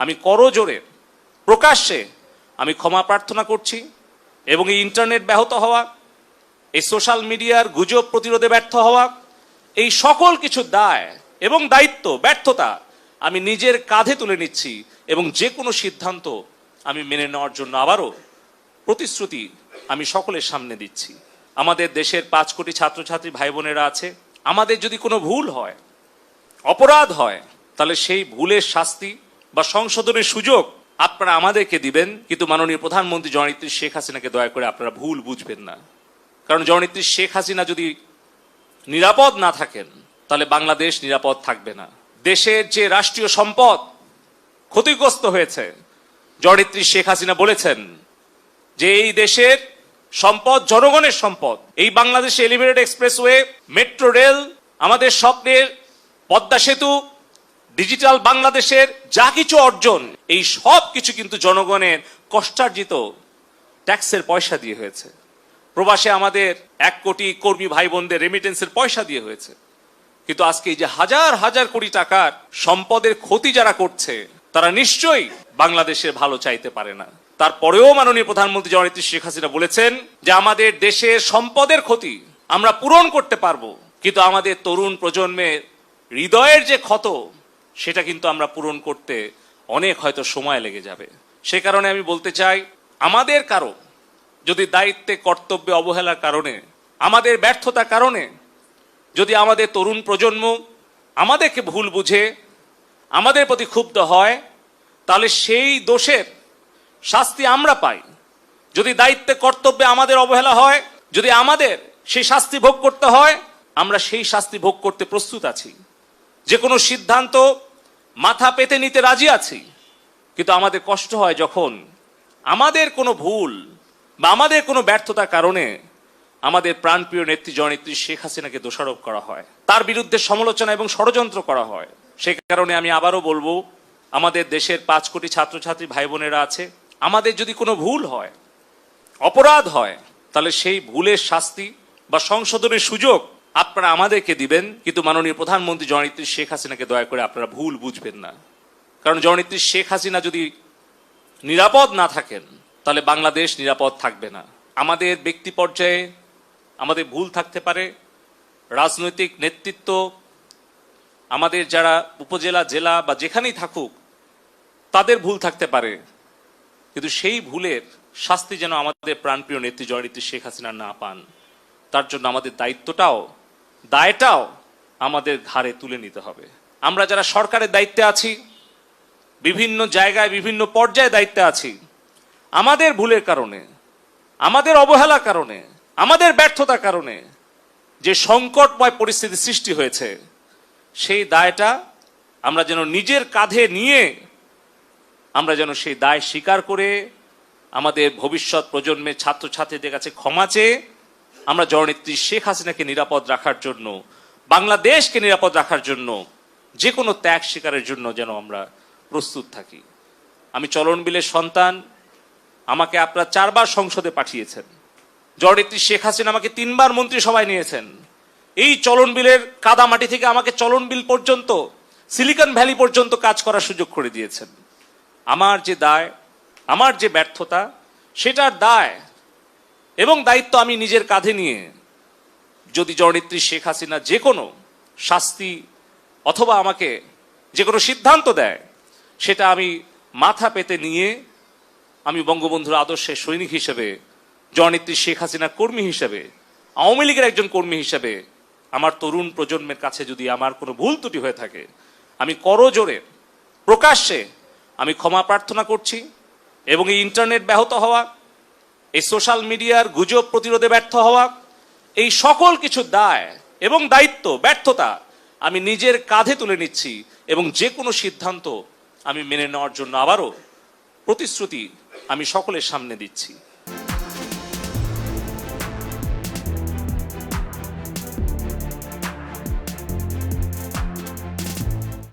আমি করজোরে প্রকাশ্যে আমি ক্ষমা প্রার্থনা করছি এবং এই ইন্টারনেট ব্যাহত হওয়া, এই সোশ্যাল মিডিয়ার গুজব প্রতিরোধে ব্যর্থ হওয়া, এই সকল কিছু দায় এবং দায়িত্ব, ব্যর্থতা আমি নিজের কাঁধে তুলে নিচ্ছি এবং যে কোনো সিদ্ধান্ত আমি মেনে নেওয়ার জন্য আবারও প্রতিশ্রুতি আমি সকলের সামনে দিচ্ছি। আমাদের দেশের পাঁচ কোটি ছাত্রছাত্রী ভাই বোনেরা আছে। আমাদের যদি কোনো ভুল হয়, অপরাধ হয়, তাহলে সেই ভুলের শাস্তি বা সংশোধনের সুযোগ আপনারা আমাদেরকে দিবেন, কিন্তু মাননীয় প্রধানমন্ত্রী জননেত্রী শেখ হাসিনাকে দয়া করে আপনারা ভুল বুঝবেন না। কারণ জননেত্রী শেখ হাসিনা যদি নিরাপদ না থাকেন, তাহলে বাংলাদেশ নিরাপদ থাকবে না। দেশের যে রাষ্ট্রীয় সম্পদ ক্ষতিগ্রস্ত হয়েছে, জননেত্রী শেখ হাসিনা বলেছেন যে এই দেশের সম্পদ জনগণের সম্পদ। এই বাংলাদেশে এলিভেটেড এক্সপ্রেসওয়ে মেট্রো রেল আমাদের স্বপ্নের পদ্মা সেতু ডিজিটাল বাংলাদেশের যা কিছু অর্জন, এই সব কিছু কিন্তু জনগণের কষ্টার্জিত ট্যাক্সের পয়সা দিয়ে হয়েছে। প্রবাসে আমাদের এক কোটি কর্মী ভাই বোনদের রেমিটেন্সের পয়সা দিয়ে হয়েছে। কিন্তু আজকে এই যে হাজার হাজার কোটি টাকার সম্পদের ক্ষতি যারা করছে, তারা নিশ্চয়ই বাংলাদেশের ভালো চাইতে পারে না। তারপরেও মাননীয় প্রধানমন্ত্রী জননেত্রী শেখ হাসিনা বলেছেন যে, আমাদের দেশের সম্পদের ক্ষতি আমরা পূরণ করতে পারব। কিন্তু আমাদের তরুণ প্রজন্মের হৃদয়ের যে ক্ষত সেটা কিন্তু আমরা পূরণ করতে অনেক হয়তো সময় লেগে যাবে। সে কারণে আমি বলতে চাই, আমাদের কারও যদি দায়িত্বে, কর্তব্যে অবহেলার কারণে, আমাদের ব্যর্থতার কারণে যদি আমাদের তরুণ প্রজন্ম আমাদেরকে ভুল বুঝে, আমাদের প্রতি ক্ষুব্ধ হয়, তাহলে সেই দোষের শাস্তি আমরা পাই। যদি দায়িত্বে, কর্তব্যে আমাদের অবহেলা হয়, যদি আমাদের সেই শাস্তি ভোগ করতে হয়, আমরা সেই শাস্তি ভোগ করতে প্রস্তুত আছি। যে কোনো সিদ্ধান্ত মাথা পেতে নিতে রাজি আছি। কিন্তু আমাদের কষ্ট হয় যখন আমাদের কোনো ভুল বা আমাদের কোনো ব্যর্থতার কারণে আমাদের প্রাণপ্রিয় নেত্রী, জননেত্রী শেখ হাসিনাকে দোষারোপ করা হয়। তার বিরুদ্ধে সমালোচনা এবং ষড়যন্ত্র করা হয়। সে কারণে আমি আবারও বলব, আমাদের দেশের পাঁচ কোটি ছাত্রছাত্রী ভাই বোনেরা আছে। আমাদের যদি কোনো ভুল হয়, অপরাধ হয়, তাহলে সেই ভুলের শাস্তি বা সংশোধনের সুযোগ আপনারা আমাদেরকে দিবেন, কিন্তু মাননীয় প্রধানমন্ত্রী জননেত্রী শেখ হাসিনাকে দয়া করে আপনারা ভুল বুঝবেন না। কারণ জননেত্রী শেখ হাসিনা যদি নিরাপদ না থাকেন, তাহলে বাংলাদেশ নিরাপদ থাকবে না। আমাদের ব্যক্তি পর্যায়ে আমাদের ভুল থাকতে পারে, রাজনৈতিক নেতৃত্ব, আমাদের যারা উপজেলা, জেলা বা যেখানেই থাকুক, তাদের ভুল থাকতে পারে। কিন্তু সেই ভুলের শাস্তি যেন আমাদের প্রাণপ্রিয় নেত্রী জয়নেত্রী শেখ হাসিনা না পান, তার জন্য আমাদের দায়িত্বটাও দায়টাও আমাদের ঘাড়ে তুলে নিতে হবে। আমরা যারা সরকারের দায়িত্বে আছি, বিভিন্ন জায়গায়, বিভিন্ন পর্যায়ে দায়িত্বে আছি, আমাদের ভুলের কারণে, আমাদের অবহেলার কারণে, আমাদের ব্যর্থতার কারণে যে সংকটময় পরিস্থিতি সৃষ্টি হয়েছে, সেই দায়টা আমরা যেন নিজের কাঁধে নিয়ে, আমরা যেন সেই দায় স্বীকার করে, আমাদের ভবিষ্যৎ প্রজন্মের ছাত্রছাত্রীদের কাছে ক্ষমা চেয়ে আমরা জননেত্রী শেখ হাসিনাকে নিরাপদ রাখার জন্য, বাংলাদেশকে নিরাপদ রাখার জন্য, যে কোনো ত্যাগ স্বীকারের জন্য যেন আমরা প্রস্তুত থাকি। আমি চলন বিলের সন্তান, আমাকে আপনারা চারবার সংসদে পাঠিয়েছেন। জননেত্রী শেখ হাসিনা আমাকে তিনবার মন্ত্রিসভায় নিয়েছেন। এই চলন বিলের কাদামাটি থেকে আমাকে চলন বিল পর্যন্ত, সিলিকন ভ্যালি পর্যন্ত কাজ করার সুযোগ করে দিয়েছেন। আমার যে দায়, আমার যে ব্যর্থতা, সেটার দায় এবং দায়িত্ব আমি নিজের কাঁধে নিয়ে যদি জননেত্রী শেখ হাসিনা যে কোনো শাস্তি অথবা আমাকে যে কোনো সিদ্ধান্ত দেয়, সেটা আমি মাথা পেতে নিয়ে আমি বঙ্গবন্ধুর আদর্শের সৈনিক হিসেবে, জননেত্রী শেখ হাসিনা কর্মী হিসেবে, আওয়ামী লীগের একজন কর্মী হিসেবে আমার তরুণ প্রজন্মের কাছে যদি আমার কোনো ভুল ত্রুটি হয়ে থাকে, আমি করজোরে প্রকাশ্যে আমি ক্ষমা প্রার্থনা করছি এবং এই ইন্টারনেট ব্যাহত হওয়া এই সোশ্যাল মিডিয়ার গুজব প্রতিরোধে ব্যর্থ হওয়া, এই সকল কিছু দায় এবং দায়িত্ব, ব্যর্থতা আমি নিজের কাঁধে তুলে নিচ্ছি এবং যে কোনো সিদ্ধান্ত আমি মেনে নেওয়ার জন্য আবারও প্রতিশ্রুতি আমি সকলের সামনে দিচ্ছি।